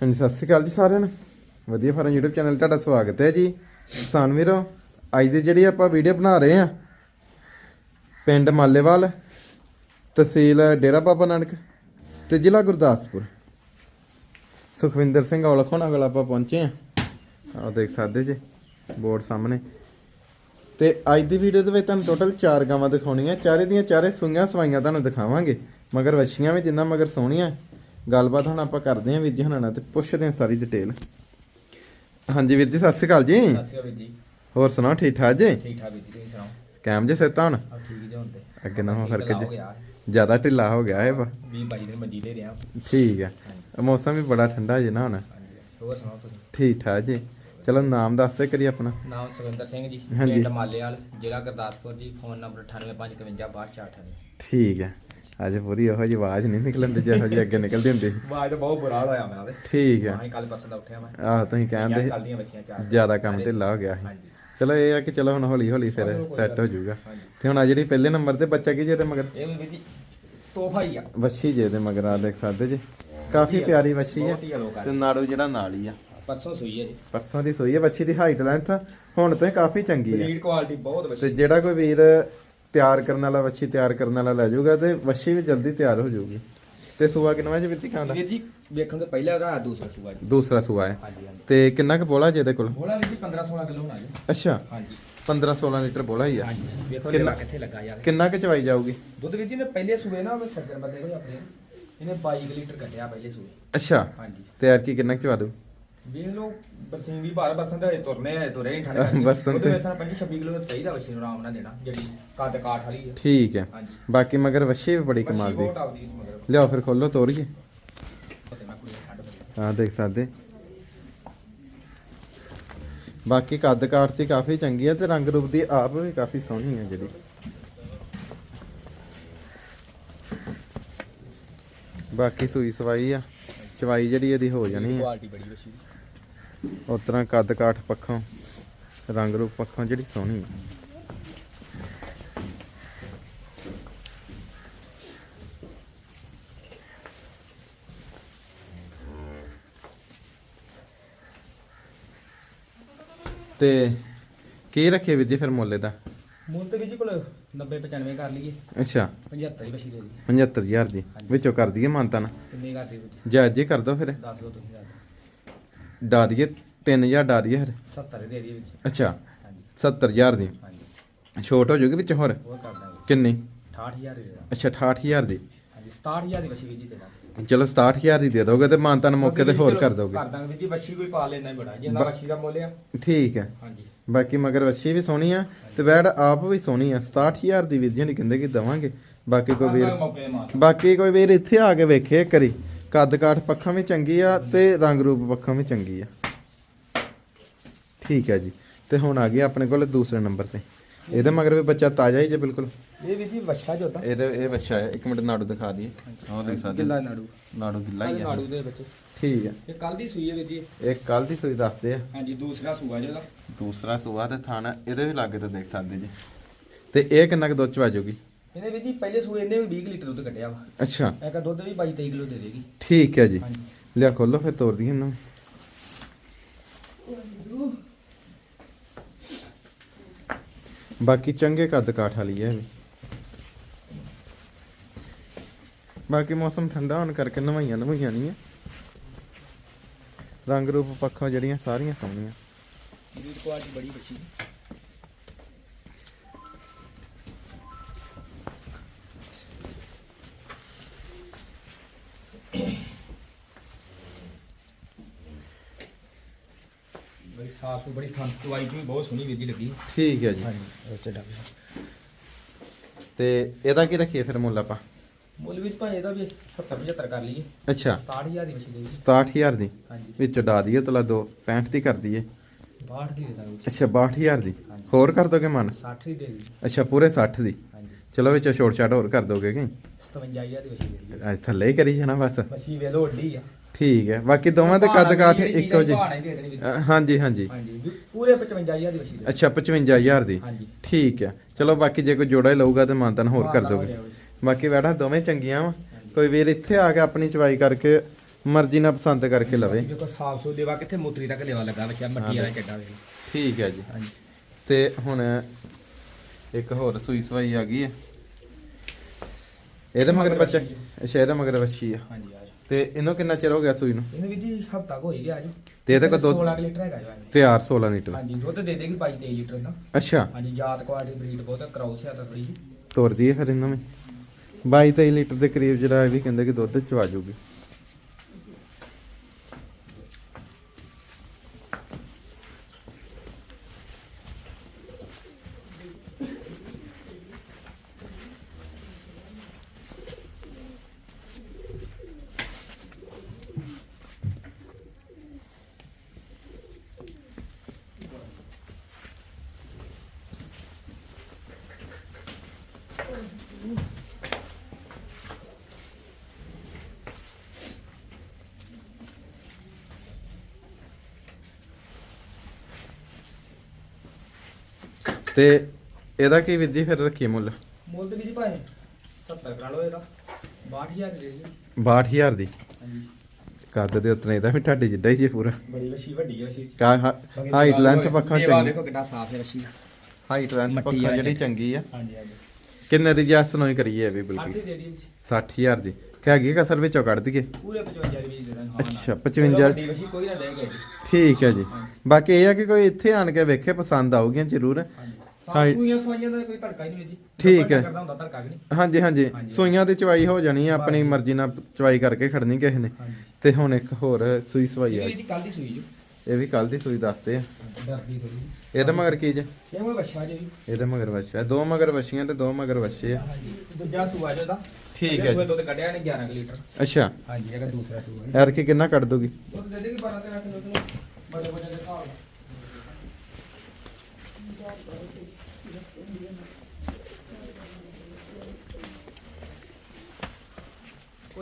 ਹਾਂਜੀ, ਸਤਿ ਸ਼੍ਰੀ ਅਕਾਲ ਜੀ ਸਾਰਿਆਂ ਨੂੰ। ਵਧੀਆ ਫਾਰਮ YouTube ਚੈਨਲ ਤੁਹਾਡਾ ਸਵਾਗਤ ਹੈ ਜੀ। ਕਿਸਾਨ ਵੀਰੋ, ਅੱਜ ਦੀ ਜਿਹੜੀ ਆਪਾਂ ਵੀਡੀਓ ਬਣਾ ਰਹੇ ਆ ਪਿੰਡ ਮਾਲੇਵਾਲ, ਤਹਿਸੀਲ ਡੇਰਾ ਬਾਬਾ ਨਾਨਕ ਤੇ ਜ਼ਿਲ੍ਹਾ ਗੁਰਦਾਸਪੁਰ। ਸੁਖਵਿੰਦਰ ਸਿੰਘ ਔਲਖ ਹੋਣਾ ਕੋਲ ਆਪਾਂ ਪਹੁੰਚੇ ਆ ਆਹ ਦੇਖ ਸਕਦੇ ਜੀ, ਬੋਰਡ ਸਾਹਮਣੇ। ਤੇ ਅੱਜ ਦੀ ਵੀਡੀਓ ਦੇ ਵਿੱਚ ਤੁਹਾਨੂੰ ਟੋਟਲ 4 ਗਾਵਾਂ ਦਿਖਾਉਣੀਆਂ। ਚਾਰੇ ਦੀਆਂ ਚਾਰੇ ਸੂਈਆਂ ਸਵਾਈਆਂ ਤੁਹਾਨੂੰ ਦਿਖਾਵਾਂਗੇ। ਮਗਰ ਵੱਛੀਆਂ ਵੀ ਜਿੰਨਾ ਮਗਰ ਸੋਹਣੀਆਂ। ਗੱਲਬਾਤ ਹੁਣ ਆਪਾਂ ਕਰਦੇ ਆਂ ਵੀਰ ਜੀ ਹੁਣਾਂ ਨਾਲ ਤੇ ਪੁੱਛਦੇ ਆਂ ਸਾਰੀ ਡਿਟੇਲ ਹਾਂਜੀ ਵੀਰ ਜੀ ਸਤਿ ਸ਼੍ਰੀ ਅਕਾਲ ਜੀ। ਸਤਿ ਸ਼੍ਰੀ ਅਕਾਲ ਜੀ। ਹੋਰ ਸੁਣਾਓ ਠੀਕ ਠਾਕ ਜੀ? ਠੀਕ ਠਾਕ ਵੀਰ ਜੀ ਤੁਸੀਂ ਸੁਣਾਓ? ਕੈਮ ਜੇ ਸੇਤਾ ਹੁਣ? ਠੀਕ ਜੀ ਹੁਣ ਤੇ। ਅੱਗੇ ਠੀਕ ਫ਼ਰਕ ਜੀ। ਜ਼ਿਆਦਾ ਢਿੱਲਾ ਹੋ ਗਿਆ ਹੈ ਵਾ। 20 22 ਦਿਨ ਮੰਜੀ ਦੇ ਰਿਹਾ। ਠੀਕ ਹੈ ਮੌਸਮ ਵੀ ਬੜਾ ਠੰਡਾ ਜੀ ਨਾ ਹੁਣ। ਹੋਰ ਸੁਣਾਓ ਤੁਸੀਂ? ਠੀਕ ਠਾਕ ਜੀ। ਚਲੋ ਨਾਮ ਦੱਸਦੇ ਕਰੀ ਆਪਣਾ। ਨਾਮ ਸੁਖਵਿੰਦਰ ਸਿੰਘ ਜੀ। ਪਿੰਡ ਮਾਲੇਵਾਲ ਜ਼ਿਲ੍ਹਾ ਗੁਰਦਾਸਪੁਰ ਜੀ ਫੋਨ ਨੰਬਰ 98555268 ਠੀਕ ਹੈ ਅੱਜ ਪੂਰੀ ਉਹੋ ਜੀ ਆਵਾਜ਼ ਨਹੀਂ ਨਿਕਲਣ ਦੀ ਜਿਹੋ ਜੀ ਅੱਗੇ ਨਿਕਲਦੀ ਹੁੰਦੀ। ਆਵਾਜ਼ ਤਾਂ ਬਹੁਤ ਬੁਰਾ ਹੋਇਆ ਮੇਰਾ ਤੇ ਠੀਕ ਹੈ ਹਾਂ ਕੱਲ ਪਰਸੋਂ ਦਾ ਉੱਠਿਆ ਮੈਂ। ਆਹ ਤੁਸੀਂ ਕਹਿੰਦੇ ਕੱਲ ਦੀਆਂ ਬੱਚੀਆਂ ਚਾਰ ਜ਼ਿਆਦਾ ਕੰਮ ਢਿੱਲਾ ਹੋ ਗਿਆ ਸੀ। ਹਾਂਜੀ। ਚਲੋ ਇਹ ਆ ਕਿ ਚਲੋ ਹੁਣ ਹੌਲੀ ਹੌਲੀ ਫਿਰ ਸੈੱਟ ਹੋ ਜਾਊਗਾ। ਤੇ ਹੁਣ ਆ ਜਿਹੜੀ ਪਹਿਲੇ ਨੰਬਰ ਤੇ ਬੱਚਾ ਕੀ ਜੇ ਤੇ ਮਗਰ? ਇਹ ਵੀ ਵੀਰ ਜੀ ਤੋਹਫਾ ਹੀ ਆ। ਵੱਛੀ ਜੇ ਤੇ ਮਗਰ ਆ ਦੇਖ ਸਕਦੇ ਜੀ। ਕਾਫੀ ਪਿਆਰੀ ਵੱਛੀ ਹੈ ਬਹੁਤ ਹੀ ਅਲੋਕਾ ਤੇ ਨਾੜੂ ਜਿਹੜਾ ਨਾਲ ਹੀ ਆ। ਪਰਸੋਂ ਸੂਈ ਹੈ ਜੀ। ਪਰਸੋਂ ਦੀ ਸੋਈ ਹੈ ਵੱਛੀ ਦੀ ਹਾਈਟ ਲੈਂਥ ਹੁਣ ਤੋਂ ਹੀ ਕਾਫੀ ਚੰਗੀ ਹੈ ਬਰੀਡ ਕੁਆਲਿਟੀ ਬਹੁਤ ਤੇ ਜਿਹੜਾ ਕੋਈ ਵੀਰ ਤਿਆਰ ਕਰਨ ਵਾਲਾ ਵੱਛੀ ਤਿਆਰ ਕਰਨ ਵਾਲਾ ਲੈ ਜਾਊਗਾ ਤੇ ਵੱਛੀ ਵੀ ਜਲਦੀ ਤਿਆਰ ਹੋ ਜਾਊਗੀ। ਤੇ ਸੂਆ ਕਿੰਨਾ ਜੀ ਵਿੱਤੀ ਖਾਂਦਾ? ਵੀਰ ਜੀ ਵੇਖਣ ਤੋਂ ਪਹਿਲਾਂ ਉਹਦਾ ਦੂਸਰਾ ਸੂਆ ਜੀ। ਦੂਸਰਾ ਸੂਆ ਹੈ। ਹਾਂਜੀ ਹਾਂਜੀ। ਤੇ ਕਿੰਨਾ ਕੁ ਬੋਲਾ ਜੇ ਇਹਦੇ ਕੋਲ? ਬੋਲਾ ਵੀਰ ਜੀ 15 16 ਕਿਲੋ ਹੋਣਾ ਜੀ। ਅੱਛਾ। ਹਾਂਜੀ। 15 16 ਲੀਟਰ ਬੋਲਾ ਹੀ ਆ। ਹਾਂਜੀ ਵੇਖੋ ਕਿੰਨਾ- ਕਿੱਥੇ ਲੱਗਾ ਯਾਰ ਕਿੰਨਾ ਕੁ ਚਵਾਈ ਜਾਊਗੀ? ਦੁੱਧ ਵੀਰ ਜੀ ਨੇ ਪਹਿਲੇ ਸੂਏ ਨਾ ਉਹ ਸੱਜਰ ਬੰਦੇ ਕੋਈ ਆਪਣੇ ਇਹਨੇ 22 ਕੁ ਲੀਟਰ ਕੱਢਿਆ ਪਹਿਲੇ ਸੂਏ। ਅੱਛਾ। ਹਾਂਜੀ। ਤੇ ਯਾਰ ਕੀ ਕਿੰਨਾ ਕੁ ਚਵਾ ਦੂ ਵੇਖ ਲਓ ਬਰਸੀਨ ਵੀ ਬਾਰ ਬਰਸਨ ਦੇ ਤੁਰਨੇ ਆ ਤੁਰੇ ਹੀ ਠੰਡੇ ਬਰਸਨ ਦੁੱਧ ਤੇ- ਵੇਚਣਾ 25 26 ਕਿਲੋ ਦਾ ਚਾਹੀਦਾ ਵਸ਼ੀ ਨੂੰ ਆਰਾਮ ਨਾਲ ਦੇਣਾ ਜਿਹੜੀ ਕੱਦ ਕਾਠ ਵਾਲੀ ਹੈ ਠੀਕ ਹੈ। ਹਾਂਜੀ। ਬਾਕੀ ਮਗਰ ਵੱਛੀ ਵੀ ਬੜੀ ਕਮਾਲ ਦੀ। ਬਹੁਤ ਆਉਂਦੀ ਹੈ ਮਗਰ। ਲਿਆਓ ਫਿਰ ਖੋਲੋ ਤੋਰੀਏ। ਪਤਾ ਨਾ ਕੁੜੀ ਠੰਡ ਬੜੀ ਹਾਂ ਦੇਖ ਸਕਦੇ। ਬਾਕੀ ਕੱਦ ਕਾਠ ਦੀ ਕਾਫੀ ਚੰਗੀ ਹੈ ਤੇ ਰੰਗ ਰੂਪ ਦੀ ਆਪ ਵੀ ਕਾਫੀ ਸੋਹਣੀ ਹੈ ਜਿਹੜੀ। ਬਾਕੀ ਸੂਈ ਸਵਾਈ ਆ। ਚਵਾਈ ਜਿਹੜੀ ਇਹਦੀ ਹੋ ਜਾਣੀ ਹੈ ਕੁਆਲਿਟੀ ਬੜੀ ਵਸ਼ੀ ਉਸ ਤਰ੍ਹਾਂ ਕੱਦ ਕਾਠ ਪੱਖੋਂ ਰੰਗ ਰੂਪ ਪੱਖੋਂ ਜਿਹੜੀ ਸੋਹਣੀ ਹੈ ਤੇ ਕੀ ਰੱਖੇ ਵੀਰ ਜੀ ਫਿਰ ਮੁੱਲ ਦਾ ਮੁੱਲ ਤੇ ਵੀਰ ਜੀ ਕੋਲ 90 95 ਕਰ ਲਈਏ। ਅੱਛਾ। 75 ਦੀ ਵਸ਼ੀ ਦੇ ਦੀ 75000 ਦੀ। ਵਿੱਚੋਂ ਕਰ ਦਈਏ ਮਾਨਤਾ ਨਾ ਕਿੰਨੇ ਕਰਦੀ ਵੀਰ ਜਾਇਜ਼ ਜੀ ਕਰ ਦੋ ਫਿਰ। ਦੱਸ ਲਓ ਤੁਸੀਂ ਡਾ ਦਈਏ 3000 ਡਾ ਦਈਏ ਫਿਰ? 70 ਦੇ ਦੀ ਵਿੱਚ। ਅੱਛਾ ਹਾਂਜੀ। 70000 ਦੀ। ਹਾਂਜੀ। ਛੋਟ ਹੋ ਜੂਗੀ ਵਿੱਚ ਹੋਰ? ਹੋਰ ਕਰ ਦਾਂਗੇ। ਕਿੰਨੀ? 68000 ਦੇ ਦਾਂਗੇ ਅੱਛਾ 68000 ਦੀ। ਹਾਂਜੀ 67000 ਦੀ ਵਸ਼ੀ ਵੀਰ ਜੀ ਦੇ ਦਾਂਗੇ। ਚਲੋ 67000 ਦੀ ਦੇ ਦੋਗੇ ਤੇ ਮਾਨਤਾ ਨੂੰ ਮੌਕੇ ਤੇ ਹੋਰ ਕਰ ਦੋਗੇ। ਕਰ ਦਾਂਗੇ ਵੀਰ ਜੀ ਵੱਛੀ ਕੋਈ ਪਾ ਹੀ ਬੜਾ। ਜਿੰਨਾ ਵੱਛੀ ਦਾ ਮੁੱਲ ਆ। ਠੀਕ ਹੈ। ਹਾਂਜੀ। ਬਾਕੀ ਮਗਰ ਵੱਛੀ ਵੀ ਸੋਹਣੀ ਆ ਤੇ ਵੈੜ ਆਪ ਵੀ ਸੋਹਣੀ ਆ। 67000 ਦੀ ਵੀਰ ਜੀ ਨਹੀਂ ਕਹਿੰਦੇ ਕਿ ਦਵਾਂਗੇ। ਬਾਕੀ ਕੋਈ ਵੀਰ ਮੌਕੇ ਤੇ ਮਾਰ ਬਾਕੀ ਕੋਈ ਵੀਰ ਇੱਥੇ ਆ ਕੇ ਵੇਖੇ ਕਰੀ ਕੱਦ ਕਾਠ ਪੱਖਾਂ ਵੀ ਚੰਗੀ ਆ ਤੇ ਰੰਗ ਰੂਪ ਪੱਖਾਂ ਵੀ ਚੰਗੀ ਆ। ਠੀਕ ਹੈ ਜੀ। ਤੇ ਹੁਣ ਆ ਗਿਆ ਆਪਣੇ ਕੋਲ ਦੂਸਰੇ ਨੰਬਰ ਤੇ। ਇਹਦੇ ਮਗਰ ਵੀ ਬੱਚਾ ਤਾਜ਼ਾ ਹੀ ਜੇ ਬਿਲਕੁਲ। ਇਹ ਵੀਰ ਜੀ ਵੱਛਾ ਜੋਤਾ ਇਹਦੇ ਇਹ ਬੱਚਾ ਹੈ। ਇੱਕ ਮਿੰਟ ਨਾੜੂ ਦਿਖਾ ਦਈਏ। ਉਹ ਦੇਖ ਸਕਦੇ ਗਿੱਲਾ ਨਾੜੂ। ਨਾੜੂ ਗਿੱਲਾ ਹੀ ਆ। ਨਾੜੂ ਦੇ ਵਿੱਚ। ਠੀਕ ਹੈ ਇਹ ਕੱਲ ਦੀ ਸੂਈ ਹੈ ਵੀਰ ਜੀ। ਇਹ ਕੱਲ ਦੀ ਸੂਈ ਦੱਸਦੇ ਆ। ਹਾਂਜੀ ਦੂਸਰਾ ਸੂਆ ਜਿਹਦਾ ਦੂਸਰਾ ਸੂਆ ਤੇ ਥਾਣਾ ਇਹਦੇ ਵੀ ਲਾਗੇ ਤੇ ਦੇਖ ਸਕਦੇ ਜੀ। ਤੇ ਇਹ ਕਿੰਨਾ ਕੁ ਦੁੱਧ ਚ ਵਾਜੂਗੀ ਇਹਨੇ ਵੀਰ ਜੀ ਪਹਿਲੇ ਸੂਏ ਇਹਨੇ ਵੀ 20 ਲੀਟਰ ਦੁੱਧ ਕੱਢਿਆ ਵਾ। ਅੱਛਾ। ਇੱਕ ਦੁੱਧ ਵੀ 22 23 ਕਿਲੋ ਦੇ ਦੇਗੀ। ਠੀਕ ਹੈ ਜੀ। ਹਾਂਜੀ। ਲਿਆ ਖੋਲੋ ਫਿਰ ਤੋੜ ਦਈਏ ਇਹਨੂੰ। ਬਾਕੀ ਚੰਗੇ ਕੱਦ ਕਾਠ ਵਾਲੀ ਹੈ ਇਹ ਵੀ। ਬਾਕੀ ਮੌਸਮ ਠੰਡਾ ਹੋਣ ਕਰਕੇ ਨਵਾਈਆਂ ਨਵਾਈਆਂ ਨਹੀਂ ਹੈ ਰੰਗ ਰੂਪ ਪੱਖੋਂ ਜਿਹੜੀਆਂ ਸਾਰੀਆਂ ਸੋਹਣੀਆਂ। ਵੀਰ ਕੁਆਲਿਟੀ ਬੜੀ ਬੱਚੀ। ਬੜੀ ਸਾਫ਼ ਸੁ ਬੜੀ ਥਾਂ ਚੁਆਈ ਚ ਵੀ ਬਹੁਤ ਸੋਹਣੀ ਵੀਰ ਜੀ ਲੱਗੀ। ਠੀਕ ਹੈ ਜੀ। ਹਾਂਜੀ ਉੱਚ ਡੱਬ ਤੇ ਇਹਦਾ ਕੀ ਰੱਖੀਏ ਫਿਰ ਮੁੱਲ ਆਪਾਂ? ਮੁੱਲ ਵਿੱਚ ਭਾਵੇਂ ਇਹਦਾ ਵੀ 70 75 ਕਰ ਲਈਏ। ਅੱਛਾ। 67000 ਦੀ ਦੇ 67000 ਦੀ? ਹਾਂਜੀ। ਵਿੱਚ ਡਾ ਦਈਏ ਤਲਾ 2 65 ਦੀ ਕਰ ਦਈਏ। 62 ਦੀ ਦੇ ਦਾਂਗੇ ਅੱਛਾ 62000 ਦੀ। ਹੋਰ ਕਰ ਦੋਗੇ ਮਨ? 60 ਦੀ ਦੇ ਦੀ ਅੱਛਾ ਪੂਰੇ 60 ਦੀ? ਹਾਂਜੀ। ਚਲੋ ਵਿੱਚ ਛੋਟ ਛਾਟ ਹੋਰ ਕਰ ਦੋਗੇ ਕਿ? 57000 ਦੀ ਦੀ ਅੱਜ ਥੱਲੇ ਹੀ ਕਰੀ ਜਾਣਾ ਬਸ। ਵਛੀ ਵੇਲੋ ਓਡੀ ਆ। ਠੀਕ ਹੈ ਬਾਕੀ ਦੋਵਾਂ ਦੇ ਕੱਦ ਕਾਠ ਇੱਕੋ ਜਿਹੇ ਹਾਂਜੀ ਹਾਂਜੀ। ਹਾਂਜੀ ਪੂਰੇ 55000 ਦੀ ਅੱਛਾ 55000 ਦੀ। ਠੀਕ ਹੈ। ਚਲੋ ਬਾਕੀ ਜੇ ਕੋਈ ਜੋੜਾ ਹੀ ਲਊਗਾ ਤੇ ਮਾਨਤਨ ਹੋਰ ਕਰ ਦੋਗੇ। ਬਾਕੀ ਵੈੜਾ ਦੋਵੇਂ ਚੰਗੀਆਂ ਵਾ। ਕੋਈ ਵੀਰ ਇੱਥੇ ਆ ਕੇ ਆਪਣੀ ਚਵਾਈ ਕਰਕੇ ਮਰਜ਼ੀ ਨਾਲ ਪਸੰਦ ਕਰਕੇ ਲਵੇ। ਦੇਖੋ ਸਾਫ਼ ਸੁਥਰਾ ਦੇਵਾ ਕਿੱਥੇ ਮੋਤਰੀ ਤੱਕ ਲੇਵਾ ਲੱਗਾ ਵੇਖਿਆ ਮੱਟੀ ਵਾਲਾ ਚੱਡਾ ਵੇਖ ਠੀਕ ਹੈ ਜੀ। ਹਾਂਜੀ। ਤੇ ਹੁਣ ਇੱਕ ਹੋਰ ਸੂਈ ਸਵਾਈ ਆ ਗਈ ਹੈ। ਇਹਦੇ ਮਗਰ ਬੱਚਾ ਅੱਛਾ ਇਹਦੇ ਮਗਰ ਬੱਚੀ ਆ। ਹਾਂਜੀ ਤੇ ਇਹਨੂੰ ਕਿੰਨਾ ਚਿਰ ਹੋ ਗਿਆ ਸੂਈ ਨੂੰ? ਇਹਨੇ ਵੀ ਜੀ ਹਫਤਾ ਕੋ ਹੋਈ ਗਿਆ ਅੱਜ ਤੇ ਇਹਦੇ ਕੋਲ ਦੁੱਧ 16 ਕੁ ਲੀਟਰ ਹੈਗਾ ਜੀ ਹਾਂਜੀ। ਤਿਆਰ 16 ਲੀਟਰ। ਹਾਂਜੀ ਦੁੱਧ ਦੇ ਦੇਗੀ 22 23 ਲੀਟਰ ਦਾ। ਅੱਛਾ। ਹਾਂਜੀ ਜਾਤ ਕੁਆਲਿਟੀ ਬਰੀਡ ਬਹੁਤ ਕਰਾਉਸ ਹੈ ਤਾਂ ਥੋੜੀ ਜੀ ਤੋਰ ਦਈਏ ਫਿਰ ਇਹਨਾਂ ਵਿੱਚ। 22 23 ਲੀਟਰ ਦੇ ਕਰੀਬ ਜਿਹੜਾ ਇਹ ਵੀ ਕਹਿੰਦੇ ਕਿ ਦੁੱਧ ਚਵਾ ਜੂਗੀ। ਤੇ ਇਹਦਾ ਕੀ ਵਿਧੀ ਫਿਰ ਰੱਖੀਏ ਮੁੱਲ? ਮੁੱਲ ਤੇ ਵੀ ਭਾਵੇਂ 70 ਕਰਾ ਲਓ ਇਹਦਾ 62000 ਦੇ ਜੀ 62000 ਦੀ? ਹਾਂਜੀ। ਕੱਦ ਦੇ ਉਤਨੇ ਇਹਦਾ ਵੀ ਤੁਹਾਡੇ ਜਿੱਡਾ ਹੀ ਹੈ ਪੂਰਾ। ਬੜੀ ਵਸ਼ੀ ਵੱਡੀ ਹੈ ਵਸ਼ੀ ਕਾ ਹਾਈਟ ਲੈਂਥ ਪੱਖੋਂ ਚੰਗੀ। ਦੇਖੋ ਕਿੰਨਾ ਸਾਫ਼ ਹੈ ਵਸ਼ੀ ਹਾਈਟ ਲੈਂਥ ਪੱਖੋਂ ਜਿਹੜੀ। ਚੰਗੀ ਆ। ਹਾਂਜੀ ਹਾਂਜੀ। ਕਿੰਨੇ ਦੀ ਜੈਸ ਹੀ ਕਰੀਏ ਵੀ ਬਿਲਕੁਲ। ਦੇ ਦੀ। 60000 ਦੀ ਹੈਗੀ ਕਸਰ ਵਿੱਚੋਂ ਕੱਢ ਦਈਏ? ਪੂਰੇ 55 ਦੇ ਦੇ ਦਾਂ ਹਾਂ ਅੱਛਾ, ਨਾ। 55 ਚਲੋ ਵੱਡੀ ਵਸ਼ੀ ਕੋਈ ਨਾ ਦੇਗਾ ਜੀ ਠੀਕ ਹੈ ਜੀ। ਬਾਕੀ ਇਹ ਆ ਕਿ ਕੋਈ ਇੱਥੇ ਆਣ ਕੇ ਵੇਖੇ ਪਸੰਦ ਆਊਗੀਆਂ ਜ਼ਰੂਰ। ਸਾਫ਼ ਸੂਈਆਂ ਸਵਾਈਆਂ ਦਾ ਕੋਈ ਧੜਕਾ ਹੀ ਨਹੀਂ ਜੀ। ਠੀਕ ਹੈ। ਕਰਦਾ ਹੁੰਦਾ ਧੜਕਾ ਨਹੀਂ। ਹਾਂਜੀ ਹਾਂਜੀ। ਸੂਈਆਂ ਦੀ ਚਵਾਈ ਹੋ ਜਾਣੀ ਆ ਆਪਣੀ। ਮਰਜ਼ੀ ਨਾਲ ਚਵਾਈ ਕਰਕੇ ਖੜਨੀ ਕਿਸੇ ਨੇ। ਤੇ ਹੁਣ ਇੱਕ ਹੋਰ ਸੂਈ ਸਵਾਈ ਆ ਇਹ ਜੀ। ਕੱਲ ਦੀ ਸੂਈ ਜੀ। ਇਹ ਵੀ ਕੱਲ ਦੀ ਸੂਈ ਦੱਸਦੇ ਆ। ਡਰਦੀ ਥੋੜੀ ਇਹਦੇ ਮਗਰ ਕੀ ਜੇ? ਇਹ ਮੈਂ ਬੱਛਾ ਜੀ ਇਹਦੇ ਮਗਰ ਵੱਛਾ। ਦੋ ਮਗਰ ਵੱਛੀਆਂ ਤੇ ਦੋ ਮਗਰ ਵੱਛੇ ਆ। ਦੂਜਾ ਸੂਆ ਜੋ ਦਾ ਠੀਕ ਹੈ ਜੀ। ਦੁੱਧ ਕੱਢਿਆ ਨੇ 11 ਕੁ ਲੀਟਰ। ਅੱਛਾ। ਹਾਂਜੀ ਇਹ ਦੂਸਰਾ ਸੂਆ। ਹੈ ਯਾਰ ਕੀ ਕਿੰਨਾ ਕੱਢ ਦੋਗੀ? ਦੁੱਧ ਦੇ ਦੇਗੀ 12 13 ਕਿਲੋ ਕਿਲੋ। ਬੜੇ ਬੜੇ ਦੇ ਹਿਸਾਬ ਨਾਲ।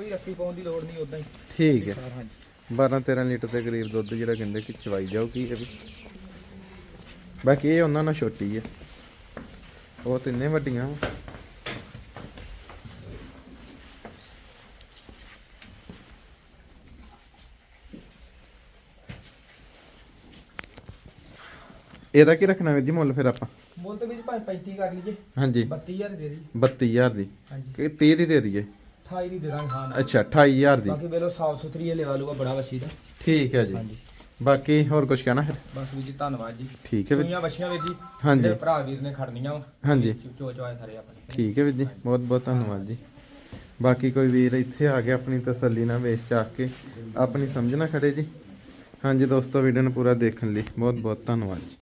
ਕੋਈ ਰੱਸੀ ਪਾਉਣ ਦੀ ਲੋੜ ਨਹੀਂ ਉਦਾਂ ਹੀ। ਠੀਕ ਹੈ। ਹਾਂਜੀ। 12 13 ਲੀਟਰ ਦੇ ਕਰੀਬ ਦੁੱਧ ਜਿਹੜਾ ਕਹਿੰਦੇ ਕਿ ਚਵਾਈ ਜਾਊਗੀ ਇਹ ਵੀ? ਬਾਕੀ ਇਹ ਉਹਨਾਂ ਨਾਲ ਛੋਟੀ ਹੈ। ਉਹ ਤਿੰਨੇ ਵੱਡੀਆਂ ਵਾਂ। ਇਹਦਾ ਕੀ ਰੱਖਣਾ ਵੀਰ ਜੀ ਮੁੱਲ ਫਿਰ ਆਪਾਂ? ਮੁੱਲ ਤੇ ਵਿੱਚ ਭਾਵੇਂ 35 ਕਰ ਲਈਏ। ਹਾਂਜੀ। 32000 ਦੇ ਦੀ 32000 ਦੀ। ਹਾਂਜੀ। ਕਿ 30 ਦੀ ਦੇ ਦਈਏ? 28 ਦੀ ਦੇ ਦਾਂਗੇ ਹਾਂ ਨਾਲ। ਅੱਛਾ 28000 ਦੀ। ਬਾਕੀ ਵੇਲੋ ਸਾਫ਼ ਸੁਥਰੀ ਇਹ ਲੈਵਾ ਲੂਗਾ ਬੜਾ ਵਸੀ ਦਾ। ਠੀਕ ਹੈ ਜੀ। ਹਾਂਜੀ। ਬਾਕੀ ਹੋਰ ਕੁਝ ਕਹਿਣਾ ਫਿਰ? ਬਸ ਵੀ ਜੀ ਧੰਨਵਾਦ ਜੀ। ਠੀਕ ਹੈ ਵੀਰ ਸੂਈਆਂ ਵਛੀਆਂ ਵੀਰ ਜੀ ਹਾਂਜੀ। ਜਿਹੜੇ ਭਰਾ ਵੀਰ ਨੇ ਖੜਨੀਆਂ ਵਾ ਹਾਂਜੀ। ਚੋ ਚਵਾਏ ਸਾਰੇ ਆਪਣੇ। ਠੀਕ ਹੈ ਵੀਰ ਜੀ ਬਹੁਤ ਬਹੁਤ ਧੰਨਵਾਦ ਜੀ। ਬਾਕੀ ਕੋਈ ਵੀਰ ਇੱਥੇ ਆ ਕੇ ਆਪਣੀ ਤਸੱਲੀ ਨਾਲ ਵੇਚ ਚਾਹ ਕੇ ਆਪਣੀ ਸਮਝ ਨਾ ਖੜੇ ਜੀ। ਹਾਂਜੀ ਦੋਸਤੋ ਵੀਡੀਓ ਨੂੰ ਪੂਰਾ ਦੇਖਣ ਲਈ ਬਹੁਤ ਬਹੁਤ ਧੰਨਵਾਦ ਜੀ।